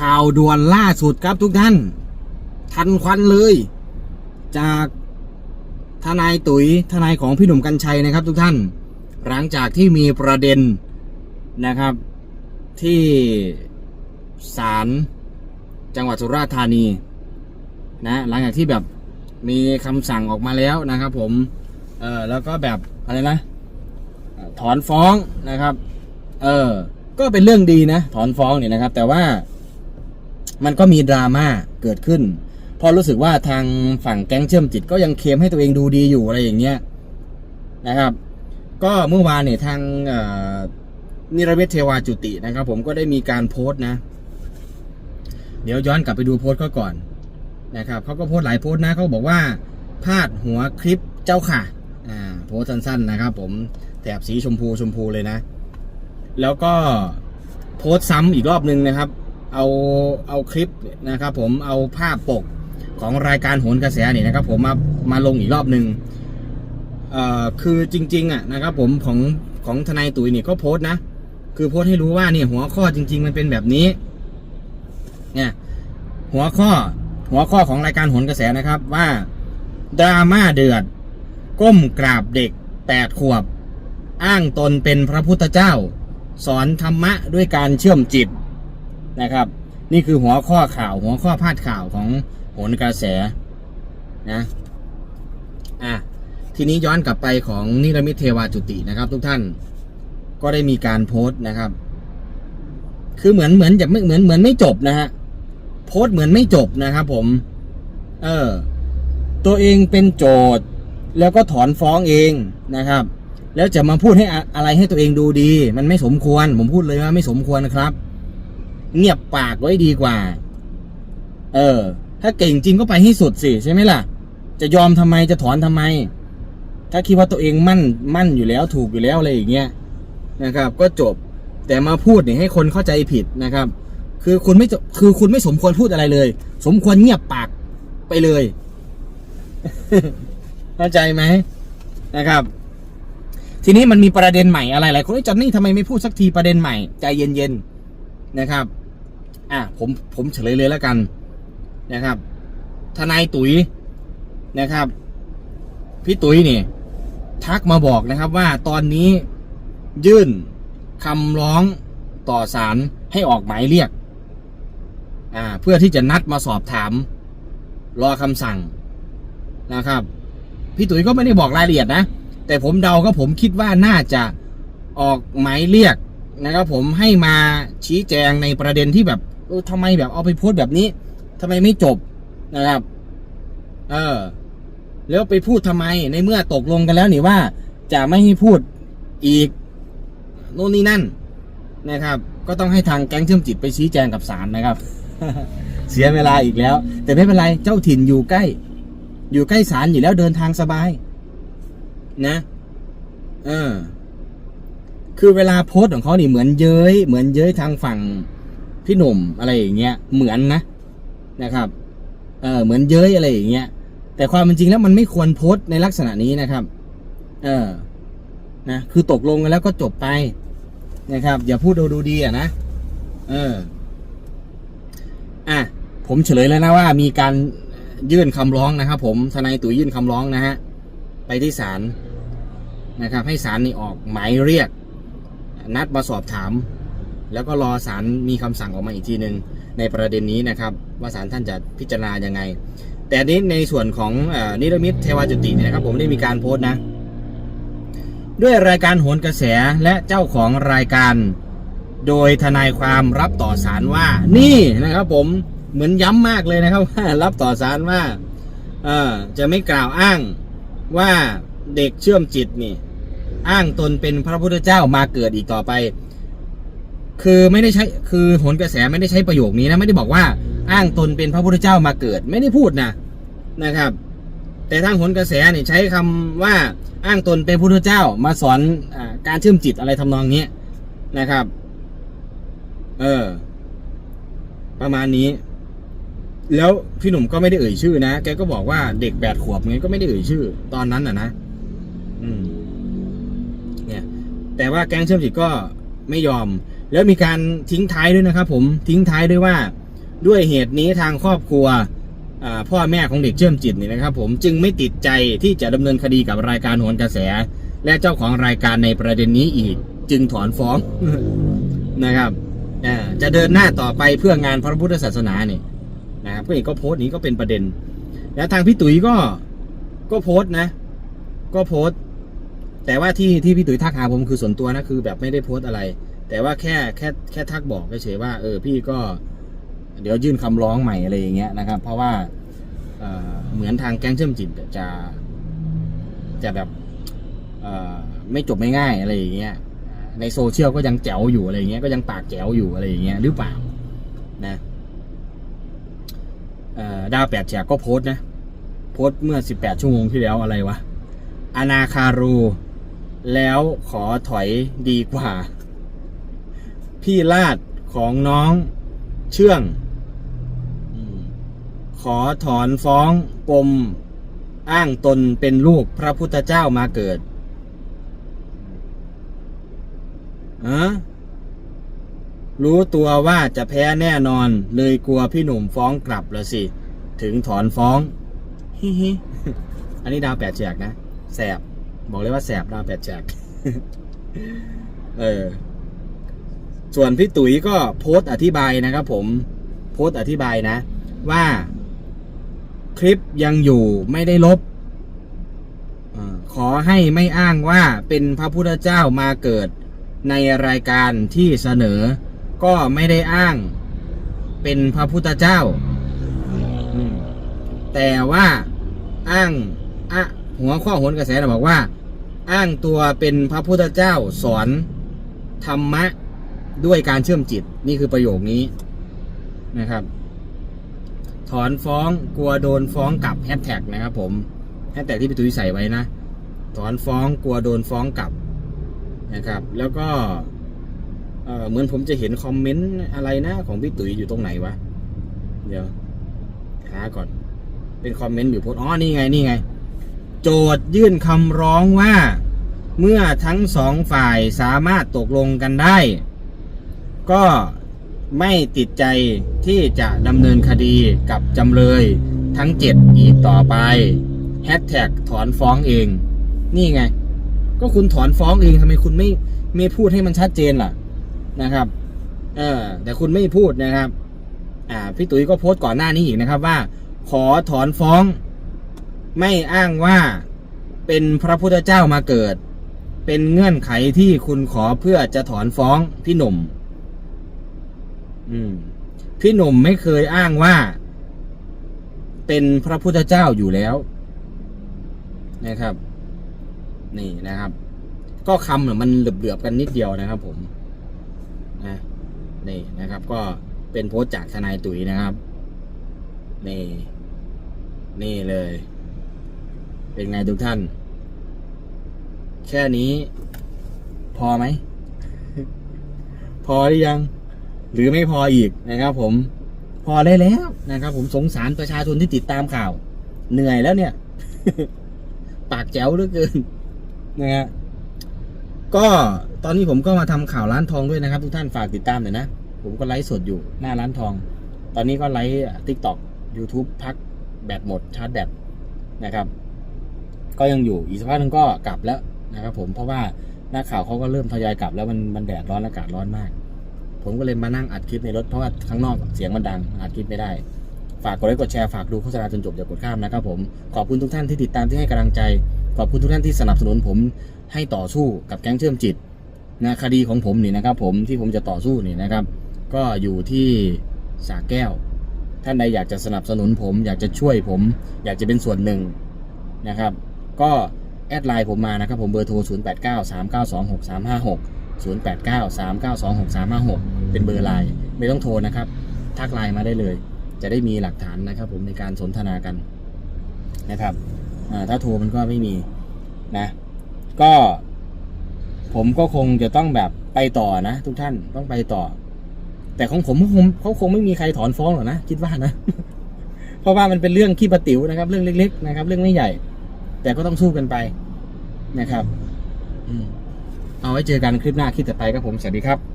ข่าวด่วนล่าสุดครับทุกท่าน ทันควันเลย จากทนายตุ๋ยทนายของพี่หนุ่มกัญชัยนะครับ ทุกท่าน หลังจากที่มีประเด็นนะครับ ที่ศาลจังหวัดสุราษฎร์ธานีนะหลังจากที่แบบมีคำสั่งออกมาแล้วนะครับผมเออแล้วก็แบบอะไรนะ ถอนฟ้องนะครับ เออก็เป็นเรื่องดีนะ ถอนฟ้องเนี่ยนะครับ แต่ว่า มันก็มีดราม่าเกิดขึ้นพราะรู้สึกว่าทางฝั่งแก๊งเชื่อมจิตก็ยังเคลมให้ตัวเองดูดีอยู่อะไรอย่างเงี้ยนะครับ ก็เมื่อวานเนี่ยทางนิรเวศเทวาจุตินะครับ ผมก็ได้มีการโพสต์นะ เดี๋ยวย้อนกลับไปดูโพสต์ก็ก่อนนะครับเขาก็โพสต์หลายโพสต์นะเขาบอกว่าพาดหัวคลิปเจ้าค่ะอ่าโพสต์สั้นๆนะครับ ผมแถบสีชมพูชมพูเลยนะ แล้วก็โพสต์ซ้ำอีกรอบนึงนะครับ เอาเอาคลิปนะครับผมเอาภาพปกของรายการโหนกระแสนี่นะครับ ผมมามาลงอีกรอบหนึ่งเอ่อคือจริงๆอะนะครับ ผมของของทนายตุ๋ยนี่ยก็โพสต์นะ คือโพสต์ให้รู้ว่าเนี่ยหัวข้อจริง ๆ มันเป็นแบบนี้ เนี่ยหัวข้อหัวข้อของรายการโหนกระแสนะครับว่าดราม่าเดือด ก้มกราบเด็กแปดขวบ อ้างตนเป็นพระพุทธเจ้า สอนธรรมะด้วยการเชื่อมจิต นะครับ นี่คือหัวข้อข่าวหัวข้อพาดข่าวของโหนกระแสนะอะทีนี้ย้อนกลับไปของนิรมิตเทวาจุตินะครับ ทุกท่านก็ได้มีการโพสต์นะครับ คือเหมือนเหมือนจะไม่เหมือนเหมือนไม่จบนะฮะโพสต์เหมือนไม่จบนะครับ ผม เออ ตัวเองเป็นโจทย์แล้วก็ถอนฟ้องเองนะครับ แล้วจะมาพูดให้อะอะไรให้ตัวเองดูดี มันไม่สมควร ผมพูดเลยว่าไม่สมควรนะครับ เงียบปากไว้ดีกว่า เออ ถ้าเก่งจริงก็ไปให้สุดสิใช่ไหมล่ะ จะยอมทำไมจะถอนทำไม ถ้าคิดว่าตัวเองมั่นมั่นอยู่แล้วถูกอยู่แล้วอะไรอย่างเงี้ยนะครับ ก็จบแต่มาพูดเนี่ยให้คนเข้าใจผิดนะครับ คือคุณไม่จคือคุณไม่สมควรพูดอะไรเลย สมควรเงียบปากไปเลย เข้าใจไหมนะครับ ทีนี้มันมีประเด็นใหม่อะไรหลายคนจอนนี่ทำไมไม่พูดสักทีประเด็นใหม่ ใจเย็นๆนะครับ อะผมผมเฉลยเลยแล้วกันนะครับ ทนายตุ๋ยนะครับ พี่ตุ๋ยนี่ทักมาบอกนะครับว่าตอนนี้ยื่นคำร้องต่อศาลให้ออกหมายเรียก อ่า เพื่อที่จะนัดมาสอบถาม รอคำสั่งนะครับ พี่ตุ๋ยก็ไม่ได้บอกรายละเอียดนะ แต่ผมเดาก็ผมคิดว่าน่าจะออกหมายเรียก นะครับผมให้มาชี้แจงในประเด็นที่แบบเออทำไมแบบเอาไปพสต์แบบนี้ทำไมไม่จบนะครับ เออ แล้วไปพูดทำไมในเมื่อตกลงกันแล้วนี่ว่า จะไม่ให้พูดอีกโน่นนี่นั่นนะครับ ก็ต้องให้ทางแก๊งเชื่อมจิตไปชี้แจงกับศาลนะครับ เสียเวลาอีกแล้ว แต่ไม่เป็นไรเจ้าถิ่นอยู่ใกล้ อยู่ใกล้ศาลอยู่แล้วเดินทางสบาย นะ เออ คือเวลาโพสต์ของเขานี่เหมือนเย้ยเหมือนเย้ยทางฝั่งพี่หนุ่มอะไรอย่างเงี้ยเหมือนนะนะครับเออเหมือนเย้ยอะไรอย่างเงี้ยแต่ความเป็นจริงแล้วมันไม่ควรโพสต์ในลักษณะนี้นะครับ เออนะคือตกลงกันแล้วก็จบไปนะครับ อย่าพูดดูดูดีอะนะเอออะผมเฉลยแล้วนะว่ามีการยื่นคำร้องนะครับ ผมทนายตุ๋ยยื่นคำร้องนะฮะไปที่ศาลนะครับ ให้ศาลนี่ออกหมายเรียก นัดมาสอบถาม แล้วก็รอศาลมีคำสั่งออกมาอีกทีหนึ่งในประเด็นนี้นะครับ ว่าศาลท่านจะพิจารณายังไง แต่นี้ในส่วนของอนิรมิตเทวจุติเนี่ยนะครับ ผมได้มีการโพสต์นะ ด้วยรายการโหนกระแสและเจ้าของรายการ โดยทนายความรับต่อสารว่า นี่นะครับ ผมเหมือนย้ำมากเลยนะครับว่ารับต่อสารว่าจะไม่กล่าวอ้างว่าเด็กเชื่อมจิตนี่ อ้างตนเป็นพระพุทธเจ้ามาเกิดอีกต่อไป คือไม่ได้ใช้คือโหนกระแสไม่ได้ใช้ประโยคนี้นะไม่ได้บอกว่าอ้างตนเป็นพระพุทธเจ้ามาเกิด ไม่ได้พูดนะนะครับ แต่ทางโหนกระแสเนี่ยใช้คำว่าอ้างตนเป็นพุทธเจ้ามาสอนอการเชื่อมจิตอะไรทำนองนี้นะครับ เออ ประมาณนี้ แล้วพี่หนุ่มก็ไม่ได้เอ่ยชื่อนะ แกก็บอกว่าเด็กแปดขวบไงก็ไม่ได้เอ่ยชื่อ ตอนนั้นอะนะ อืม แต่ว่าแก๊งเชื่อมจิตก็ไม่ยอม แล้วมีการทิ้งท้ายด้วยนะครับ ผมทิ้งท้ายด้วยว่าด้วยเหตุนี้ทางครอบครัวพ่อแม่ของเด็กเชื่อมจิตนี่นะครับ ผมจึงไม่ติดใจที่จะดำเนินคดีกับรายการโหนกระแส และเจ้าของรายการในประเด็นนี้อีก จึงถอนฟ้องนะครับจะเดินหน้าต่อไปเพื่องานพระพุทธศาสนาเนี่ยนะครับก็เห็นก็โพสต์นี้ก็เป็นประเด็น แล้วทางพี่ตุ๋ยก็ก็โพสต์นะ ก็โพสต์ แต่ว่าที่ที่พี่ตุ๋ยทักหาผมคือส่วนตัวนะคือแบบไม่ได้โพสต์อะไร แต่ว่าแค่แค่แค่ทักบอกเฉยๆว่าเออพี่ก็ เดี๋ยวยื่นคำร้องใหม่อะไรอย่างเงี้ยนะครับ เพราะว่าเเหมือนทางแก๊งเชื่อมจิตจะจะแบบไม่จบไม่ง่ายอะไรอย่างเงี้ยในโซเชียลก็ยังแจ๋วอยู่อะไรอย่างเงี้ยก็ยังปากแจ๋วอยู่อะไรอย่างเงี้ยหรือเปล่านะดาวแปดแฉกก็โพสต์นะ โพสต์เมื่อ 18 ชั่วโมงที่แล้วอะไรวะ อนาคารู แล้วขอถอยดีกว่า พี่ลาดของน้องเชื่องขอถอนฟ้องปมอ้างตนเป็นลูกพระพุทธเจ้ามาเกิดอะรู้ตัวว่าจะแพ้แน่นอน เลยกลัวพี่หนุ่มฟ้องกลับละสิ ถึงถอนฟ้อง ฮิฮิ อันนี้ดาวแปดแฉกนะ แสบ บอกเลยว่าแสบดาวแปดแฉกเออ ส่วนพี่ตุ๋ยก็โพสต์อธิบายนะครับผม โพสต์อธิบายนะ ว่าคลิปยังอยู่ไม่ได้ลบอขอให้ไม่อ้างว่าเป็นพระพุทธเจ้ามาเกิดในรายการที่เสนอ ก็ไม่ได้อ้าง เป็นพระพุทธเจ้า แต่ว่าอ้างอะหัวข้อหนกระแสนะบอกว่า อ้างตัวเป็นพระพุทธเจ้าสอนธรรมะด้วยการเชื่อมจิตนี่คือประโยคนี้นะครับ ถอนฟ้องกลัวโดนฟ้องกลับแฮชแท็กนะครับผมแฮชแท็กที่พี่ตุ้ยใส่ไว้นะ ถอนฟ้องกลัวโดนฟ้องกลับนะครับ แล้วก็เหมือนผมจะเห็นคอมเมนต์อะไรนะของพี่ตุ้ยอยู่ตรงไหนวะ เดี๋ยวหาก่อน เป็นคอมเมนต์อยู่โพสอ๋อนี่ไงนี่ไง โจทยื่นคำร้องว่า เมื่อทั้งสองฝ่ายสามารถตกลงกันได้ ก็ไม่ติดใจที่จะดำเนินคดีกับจำเลยทั้งเจ็ดอีกต่อไปแฮชแท็กถอนฟ้องเอง นี่ไง ก็คุณถอนฟ้องเองทำไมคุณไม่ไม่พูดให้มันชัดเจนล่ะนะครับ เออ แต่คุณไม่พูดนะครับ อ่า พี่ตุ๋ยก็โพสต์ก่อนหน้านี้อีกนะครับว่า ขอถอนฟ้อง ไม่อ้างว่าเป็นพระพุทธเจ้ามาเกิด เป็นเงื่อนไขที่คุณขอเพื่อจะถอนฟ้องพี่หนุ่ม อืม พี่หนุ่มไม่เคยอ้างว่า เป็นพระพุทธเจ้าอยู่แล้ว นะครับ นี่นะครับ ก็คำเนี่ยมันเหลือบๆกันนิดเดียวนะครับ ผมนะนี่นะครับ ก็เป็นโพสต์จากทนายตุ๋ยนะครับ นี่ นี่เลย เป็นไงทุกท่าน แค่นี้ พอไหม พอหรือยัง หรือไม่พออีกนะครับ ผม พอได้แล้วนะครับ ผมสงสารประชาชนที่ติดตามข่าว เหนื่อยแล้วเนี่ย ปากแจ๋วเหลือเกินนะฮะก็ตอนนี้ผมก็มาทำข่าวร้านทองด้วยนะครับ ทุกท่านฝากติดตามหน่อยนะ ผมก็ไลฟ์สดอยู่หน้าร้านทอง ตอนนี้ก็ไลฟ์ทิกตอก YouTube พักแบตหมดชาร์จแบตนะครับ ก็ยังอยู่อีกสักพักหนึงก็กลับแล้ว นะครับผมเพราะว่าหนักข่าวเขาก็เริ่มทยอยกลับแล้วมันมันแดดร้อนอากาศร้อนมาก ผมก็เลยมานั่งอัดคลิปในรถเพราะว่าข้างนอกเสียงมันดังอัดคลิปไม่ได้ ฝากกดไลค์กดแชร์ฝากดูโฆษณาจนจบอย่ากดข้ามนะครับผมขอบคุณทุกท่านที่ติดตามที่ให้กำลังใจ ขอบคุณทุกท่านที่สนับสนุนผมให้ต่อสู้กับแก๊งเชื่อมจิตนะคดีของผมนี่นะครับ ผมที่ผมจะต่อสู้นี่นะครับ ก็อยู่ที่สาแก้ว ท่านใดอยากจะสนับสนุนผม อยากจะช่วยผม อยากจะเป็นส่วนหนึ่งนะครับ ก็ แอดไลน์ผมมานะครับผมเบอร์โทร 0 8 9 3 9 2 6 3 5 6 0 8 9 3 9 2 6 3 5 6 เป็นเบอร์ไลน์ไม่ต้องโทรนะครับ ทักไลน์มาได้เลย จะได้มีหลักฐานนะครับผมในการสนทนากันนะครับถ้าโทรมันก็ไม่มีนะ ก็ ผมก็คงจะต้องแบบไปต่อนะ ทุกท่านต้องไปต่อ แต่ของผมเขาคงเขาคงไม่มีใครถอนฟ้องหรอกนะคิดว่านะ เพราะว่ามันเป็นเรื่องขี้ประติ๋วนะครับ เรื่องเล็ก ๆ นะครับ เรื่องไม่ใหญ่ แต่ก็ต้องสู้กันไป นะครับ เอาไว้เจอกันคลิปหน้าคลิปต่อไปครับผม สวัสดีครับ